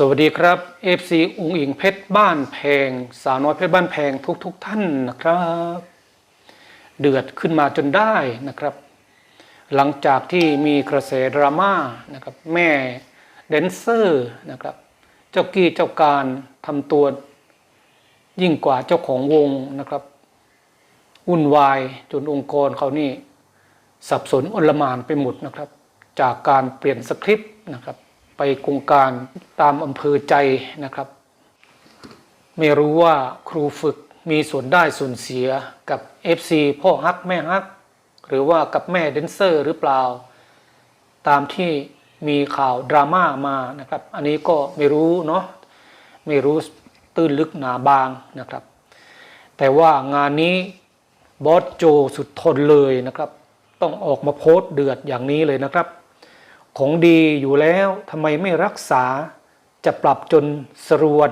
สวัสดีครับ FC อุงอิงเพชรบ้านแพง สาวน้อยเพชรบ้านแพงทุกๆทท่านนะครับ เดือดขึ้นมาจนได้นะครับ หลังจากที่มีกระแสดราม่านะครับแม่แดนเซอร์นะครับ เจ้ากี้เจ้าการทำตัวยิ่งกว่าเจ้าของวงนะครับวุ่นวายจนองค์กรเขานี่ สับสนอนลมานไปหมดนะครับ จากการเปลี่ยนสคริปต์นะครับ ไปกงการตามอำเภอใจนะครับ ไม่รู้ว่าครูฝึกมีส่วนได้ส่วนเสียกับ FC พ่อฮักแม่ฮัก หรือว่ากับแม่แดนเซอร์หรือเปล่า ตามที่มีข่าวดราม่ามานะครับ อันนี้ก็ไม่รู้เนาะไม่รู้ตื้นลึกหนาบางนะครับ แต่ว่างานนี้บอสโจสุดทนเลยนะครับ ต้องออกมาโพสต์เดือดอย่างนี้เลยนะครับ ของดีอยู่แล้วทำไมไม่รักษาจะปรับจนสรวน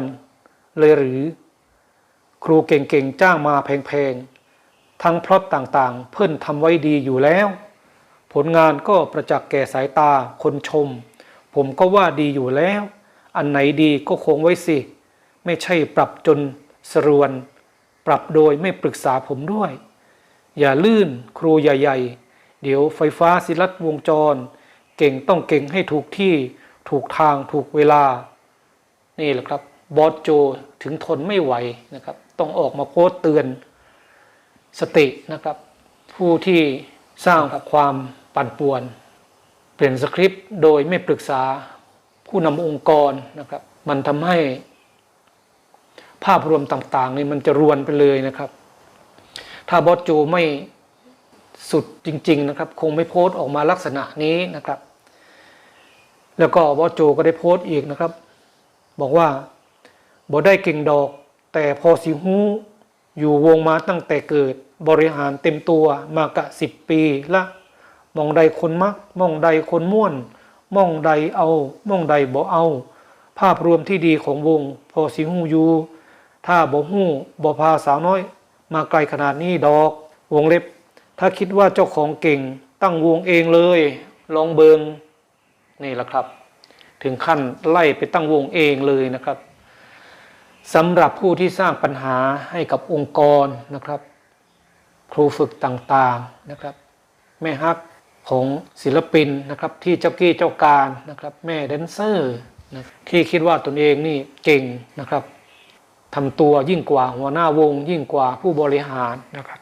เลยหรือ ครูเก่งๆจ้างมาแพงๆ ทั้งพลอตต่างๆ เพิ่อนทำไว้ดีอยู่แล้ว ผลงานก็ประจักษ์แก่สายตาคนชม ผมก็ว่าดีอยู่แล้ว อันไหนดีก็คงไว้สิ ไม่ใช่ปรับจนสรวน ปรับโดยไม่ปรึกษาผมด้วย อย่าลื่นครูใหญ่ ๆ เดี๋ยวไฟฟ้าสิลัดวงจร เก่งต้องเก่งให้ถูกที่ถูกทางถูกเวลา นี่แหละครับบอสโจถึงทนไม่ไหวนะครับ ต้องออกมาโพสต์เตือนสตินะครับ ผู้ที่สร้างความปั่นป่วน เปลี่ยนสคริปต์โดยไม่ปรึกษาผู้นำองค์กรนะครับ มันทำให้ภาพรวมต่างๆนี่มันจะรวนไปเลยนะครับ ถ้าบอสโจไม่ สุดจริง ๆ นะครับ คงไม่โพสต์ออกมาลักษณะนี้นะครับ แล้วก็บอโจก็ได้โพสต์อีกนะครับ บอกว่าบ่ได้เก่งดอก แต่พอสิหูอยู่วงมาตั้งแต่เกิดบริหารเต็มตัวมากะสิบปีละมองใดคนมักมองใดคนม่วนมองใดเอามองใดบ่เอา ภาพรวมที่ดีของวง พอสิหูอยู่ถ้าบ่หูบ่พาสาวน้อย มาไกลขนาดนี้ดอก วงเล็บ ถ้าคิดว่าเจ้าของเก่งตั้งวงเองเลย ลองเบิงนี่แหละครับ ถึงขั้นไล่ไปตั้งวงเองเลยนะครับสำหรับผู้ที่สร้างปัญหาให้กับองค์กรนะครับ ครูฝึกต่างๆนะครับ แม่ฮักของศิลปินนะครับ ที่เจ้ากี้เจ้าการนะครับ แม่แดนเซอร์นะที่คิดว่าตนเองนี่เก่งนะครับทำตัวยิ่งกว่าหัวหน้าวงยิ่งกว่าผู้บริหารนะครับ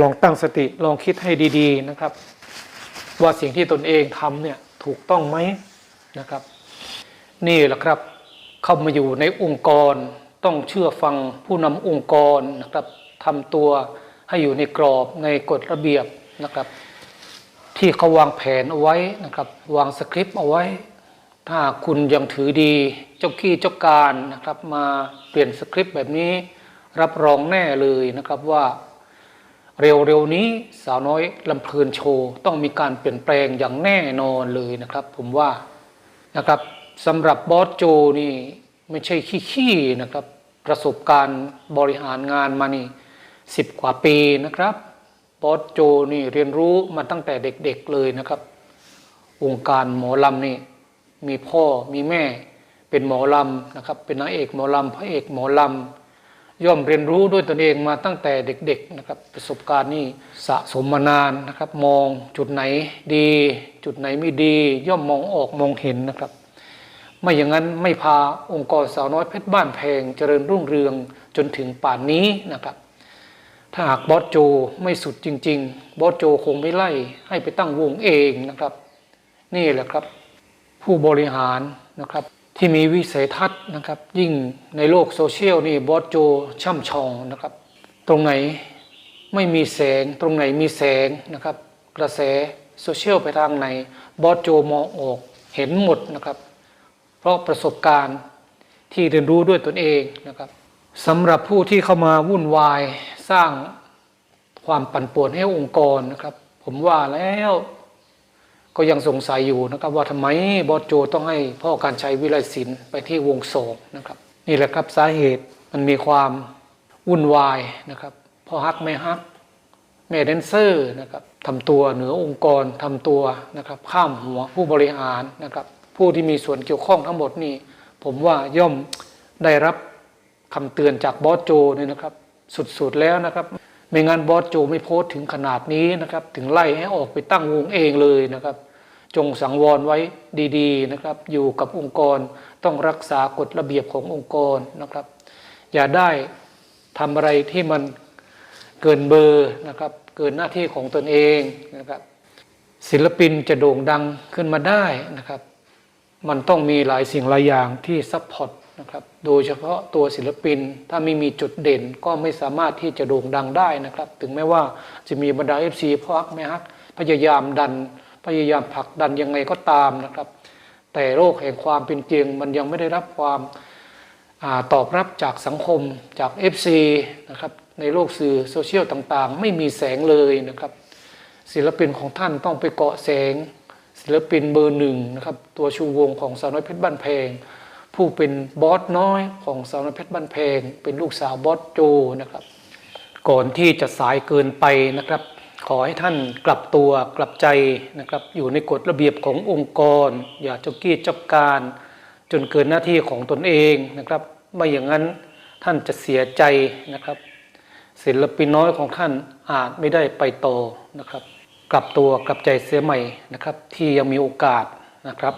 ลองตั้งสติลองคิดให้ดีๆนะครับ ว่าสิ่งที่ตนเองทำเนี่ยถูกต้องไหมนะครับ นี่แหละครับเข้ามาอยู่ในองค์กรต้องเชื่อฟังผู้นำองค์กรนะครับทำตัวให้อยู่ในกรอบในกฎระเบียบนะครับ ที่เขาวางแผนเอาไว้นะครับ วางสคริปต์เอาไว้ ถ้าคุณยังถือดีเจ้าขี้เจ้าการนะครับ มาเปลี่ยนสคริปต์แบบนี้ รับรองแน่เลยนะครับว่า เร็วๆนี้สาวน้อยลำเพลินโชว์ต้องมีการเปลี่ยนแปลงอย่างแน่นอนเลยนะครับ ผมว่านะครับสำหรับบอสโจนี่ไม่ใช่ขี้ๆนะครับ ประสบการณ์บริหารงานมานี่สิบกว่าปีนะครับบอสโจนี่เรียนรู้มาตั้งแต่เด็กๆเลยนะครับวงการหมอลำนี่มีพ่อมีแม่เป็นหมอลำนะครับ เป็นนางเอกหมอลำพระเอกหมอลำ ย่อมเรียนรู้ด้วยตนเองมาตั้งแต่เด็กๆนะครับประสบการณ์นี่สะสมมานานนะครับ มองจุดไหนดี จุดไหนไม่ดี ย่อมมองออกมองเห็นนะครับ ไม่อย่างนั้นไม่พาองค์กรสาวน้อยเพชรบ้านแพงเจริญรุ่งเรืองจนถึงป่านนี้นะครับ ถ้าหากบอสโจไม่สุดจริง ๆ บอสโจคงไม่ไล่ให้ไปตั้งวงเองนะครับ นี่แหละครับ ผู้บริหารนะครับ ที่มีวิสัยทัศน์นะครับ ยิ่งในโลกโซเชียลนี่บอสโจช่ำชองนะครับ ตรงไหนไม่มีแสงตรงไหนมีแสงนะครับ กระแสโซเชียลไปทางไหนบอสโจมองออกเห็นหมดนะครับ เพราะประสบการณ์ที่เรียนรู้ด้วยตนเองนะครับสำหรับผู้ที่เข้ามาวุ่นวายสร้างความปั่นป่วนให้องค์กรนะครับ ผมว่าแล้ว ก็ยังสงสัยอยู่นะครับว่าทำไมบอสโจต้องให้พ่อการชัยวิไลศิลป์ไปที่วงโศกนะครับ นี่แหละครับสาเหตุมันมีความวุ่นวายนะครับพ่อฮักแม่ฮักแม่แดนเซอร์นะครับทำตัวเหนือองค์กรทำตัวนะครับข้ามหัวผู้บริหารนะครับ ผู้ที่มีส่วนเกี่ยวข้องทั้งหมดนี่ผมว่าย่อมได้รับคำเตือนจากบอสโจเนี่ยนะครับ สุดๆแล้วนะครับ ไม่งั้นบอสโจไม่โพสต์ถึงขนาดนี้นะครับ ถึงไล่ให้ออกไปตั้งวงเองเลยนะครับ จงสังวรไว้ดีๆนะครับ อยู่กับองค์กรต้องรักษากฎระเบียบขององค์กรนะครับ อย่าได้ทำอะไรที่มันเกินเบอร์นะครับ เกินหน้าที่ของตนเองนะครับ ศิลปินจะโด่งดังขึ้นมาได้นะครับ มันต้องมีหลายสิ่งหลายอย่างที่ซัพพอร์ต นะครับ โดยเฉพาะตัวศิลปินถ้าไม่มีจุดเด่นก็ไม่สามารถที่จะโด่งดังได้นะครับ ถึงแม้ว่าจะมีบรรดา FC พักไม่ฮักพยายามดัน พยายามผลักดันยังไงก็ตามนะครับ แต่โลกแห่งความเป็นจริงมันยังไม่ได้รับความอาตอบรับจากสังคมจาก FC นะครับในโลกสื่อโซเชียลต่างๆ ไม่มีแสงเลยนะครับ ศิลปินของท่านต้องไปเกาะแสง ศิลปินเบอร์หนึ่งนะครับตัวชูวงของสาวน้อยเพชรบ้านแพง ผู้เป็นบอสน้อยของสาวน้อยเพชรบ้านแพงเป็นลูกสาวบอสโจนะครับ ก่อนที่จะสายเกินไปนะครับ ขอให้ท่านกลับตัวกลับใจนะครับ อยู่ในกฎระเบียบขององค์กร อย่าเจ้ากี้เจ้าการ จนเกินหน้าที่ของตนเองนะครับ ไม่อย่างนั้นท่านจะเสียใจนะครับ ศิลปินน้อยของท่านอาจไม่ได้ไปโตนะครับ กลับตัวกลับใจเสียใหม่นะครับ ที่ยังมีโอกาสนะครับ